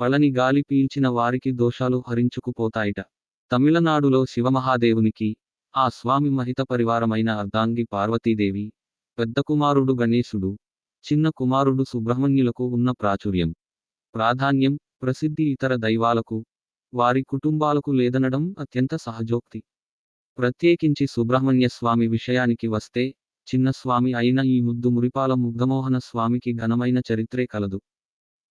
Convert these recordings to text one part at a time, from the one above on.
పళని గాలి పీల్చిన వారికి దోషాలు హరించుకుపోతాయిట. తమిళనాడులో శివమహాదేవునికి ఆ స్వామి మహిత పరివారమైన అర్ధాంగి పార్వతీదేవి పెద్ద కుమారుడు గణేశుడు చిన్న కుమారుడు సుబ్రహ్మణ్యులకు ఉన్న ప్రాచుర్యం. ప్రాధాన్యం ప్రసిద్ధి ఇతర దైవాలకు వారి కుటుంబాలకు లేదనడం అత్యంత సహజోక్తి. ప్రత్యేకించి సుబ్రహ్మణ్య స్వామి విషయానికి వస్తే చిన్న స్వామి అయిన ఈ ముద్దు మురిపాల ముగ్ధమోహన స్వామికి ఘనమైన చరిత్రే కలదు.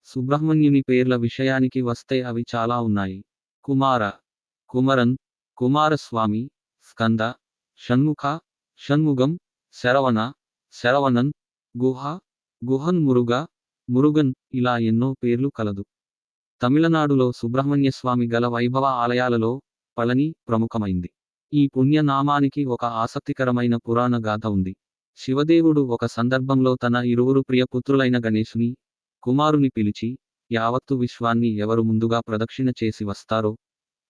సుబ్రహ్మణ్యుని పేర్ల విషయానికి వస్తే అవి చాలా ఉన్నాయి. కుమార కుమరన్ కుమారస్వామి స్కంద షణ్ముఖ షణ్ముగం శరవణ శరవణన్ గుహ గుహన్ మురుగ మురుగన్ ఇలా ఎన్నో పేర్లు కలదు. తమిళనాడులో సుబ్రహ్మణ్య స్వామి గల వైభవ ఆలయాలలో పళని ప్రముఖమైంది. ఈ పుణ్యనామానికి ఒక ఆసక్తికరమైన పురాణ గాథ ఉంది. శివదేవుడు ఒక సందర్భంలో తన ఇరువురు ప్రియ పుత్రులైన గణేశుని కుమారుని పిలిచి యావత్తు విశ్వాన్ని ఎవరు ముందుగా ప్రదక్షిణ చేసి వస్తారో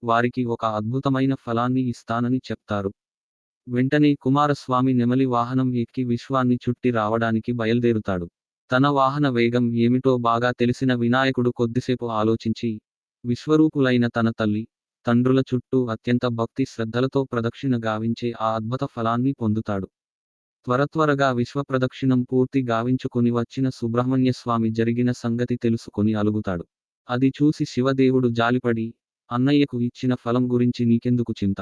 వారికి ఒక అద్భుతమైన ఫలాన్ని ఇస్తానని చెప్తారు. వెంటనే కుమారస్వామి నెమలి వాహనం ఎక్కి విశ్వాన్ని చుట్టి రావడానికి బయలుదేరుతాడు. తన వాహన వేగం ఏమిటో బాగా తెలిసిన వినాయకుడు కొద్దిసేపు ఆలోచించి విశ్వరూపులైన తన తల్లి తండ్రుల చుట్టూ అత్యంత భక్తి శ్రద్ధలతో ప్రదక్షిణ గావించే ఆ అద్భుత ఫలాన్ని పొందుతాడు. త్వరత్వరగా విశ్వప్రదక్షిణం పూర్తి గావించుకుని వచ్చిన సుబ్రహ్మణ్య స్వామి జరిగిన సంగతి తెలుసుకొని అలుగుతాడు. అది చూసి శివదేవుడు జాలిపడి అన్నయ్యకు ఇచ్చిన ఫలం గురించి నీకెందుకు చింత?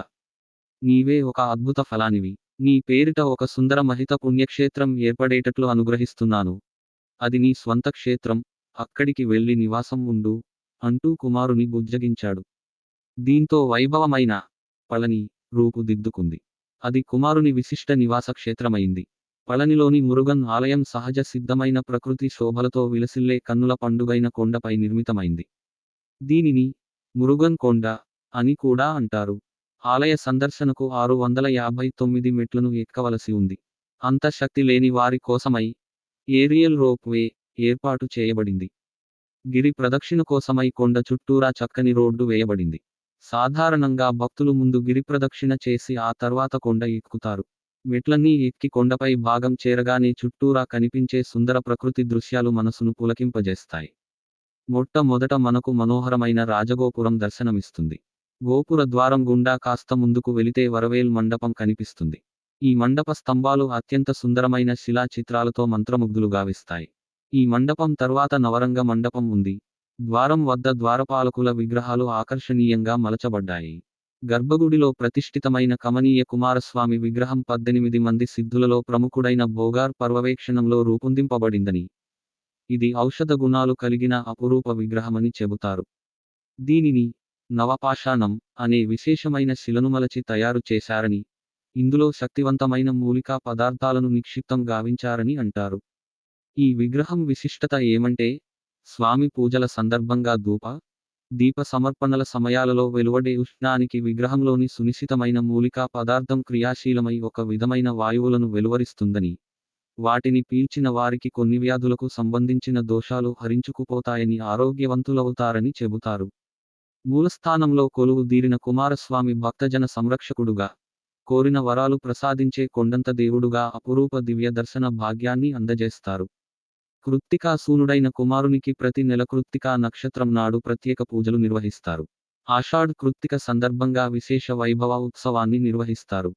నీవే ఒక అద్భుత ఫలానివి. నీ పేరిట ఒక సుందర మహిత పుణ్యక్షేత్రం ఏర్పడేటట్లు అనుగ్రహిస్తున్నాను. అది నీ స్వంత క్షేత్రం. అక్కడికి వెళ్ళి నివాసం ఉండు అంటూ కుమారుని బుజ్జగించాడు. దీంతో వైభవమైన పళని రూపుదిద్దుకుంది. అది కుమారుని విశిష్ట నివాస క్షేత్రమైంది. పళనిలోని మురుగన్ ఆలయం సహజ సిద్ధమైన ప్రకృతి శోభలతో విలసిల్లే కన్నుల పండుగైన కొండపై నిర్మితమైంది. దీనిని మురుగన్ కొండ అని కూడా అంటారు. ఆలయ సందర్శనకు ఆరు వందల యాభై తొమ్మిది మెట్లను ఎక్కవలసి ఉంది. అంత శక్తి లేని వారి కోసమై ఏరియల్ రోప్వే ఏర్పాటు చేయబడింది. గిరి ప్రదక్షిణ కోసమై కొండ చుట్టూరా చక్కని రోడ్డు వేయబడింది. సాధారణంగా భక్తులు ముందు గిరిప్రదక్షిణ చేసి ఆ తర్వాత కొండ ఎక్కుతారు. మెట్లన్నీ ఎక్కి కొండపై భాగం చేరగానే చుట్టూరా కనిపించే సుందర ప్రకృతి దృశ్యాలు మనసును పులకింపజేస్తాయి. మొట్టమొదట మనకు మనోహరమైన రాజగోపురం దర్శనమిస్తుంది. గోపుర ద్వారం గుండా కాస్త ముందుకు వెళితే వరవేల్ మండపం కనిపిస్తుంది. ఈ మండప స్తంభాలు అత్యంత సుందరమైన శిలా చిత్రాలతో మంత్రముగ్ధులు గావిస్తాయి ఈ మండపం తర్వాత నవరంగ మండపం ఉంది. ద్వారం వద్ద ద్వారపాలకుల విగ్రహాలు ఆకర్షణీయంగా మలచబడ్డాయి. గర్భగుడిలో ప్రతిష్ఠితమైన కమనీయ కుమారస్వామి విగ్రహం పద్దెనిమిది మంది సిద్ధులలో ప్రముఖుడైన భోగార్ పర్యవేక్షణంలో రూపొందింపబడిందని. ఇది ఔషధ గుణాలు కలిగిన అపురూప విగ్రహమని చెబుతారు. దీనిని నవపాషాణం అనే విశేషమైన శిలను మలచి తయారు చేశారని ఇందులో శక్తివంతమైన మూలికా పదార్థాలను నిక్షిప్తం గావించారని అంటారు. ఈ విగ్రహం విశిష్టత ఏమంటే స్వామి పూజల సందర్భంగా ధూప దీప సమర్పణల సమయాలలో వెలువడే ఉష్ణానికి విగ్రహంలోని సునిశ్చితమైన మూలికా పదార్థం క్రియాశీలమై ఒక విధమైన వాయువులను వెలువరిస్తుందని వాటిని పీల్చిన వారికి కొన్ని వ్యాధులకు సంబంధించిన దోషాలు హరించుకుపోతాయని ఆరోగ్యవంతులవుతారని చెబుతారు. మూలస్థానంలో కొలువు దీరిన కుమారస్వామి భక్తజన సంరక్షకుడుగా కోరిన వరాలు ప్రసాదించే కొండంత దేవుడుగా అపురూప దివ్య దర్శన భాగ్యాన్ని అందజేస్తారు. కృత్తికాసూనుడైన కుమారునికి ప్రతి నెల కృత్తికా నక్షత్రం నాడు ప్రత్యేక పూజలు నిర్వహిస్తారు. ఆషాఢ్ కృత్తిక సందర్భంగా విశేష వైభవ ఉత్సవాన్ని నిర్వహిస్తారు.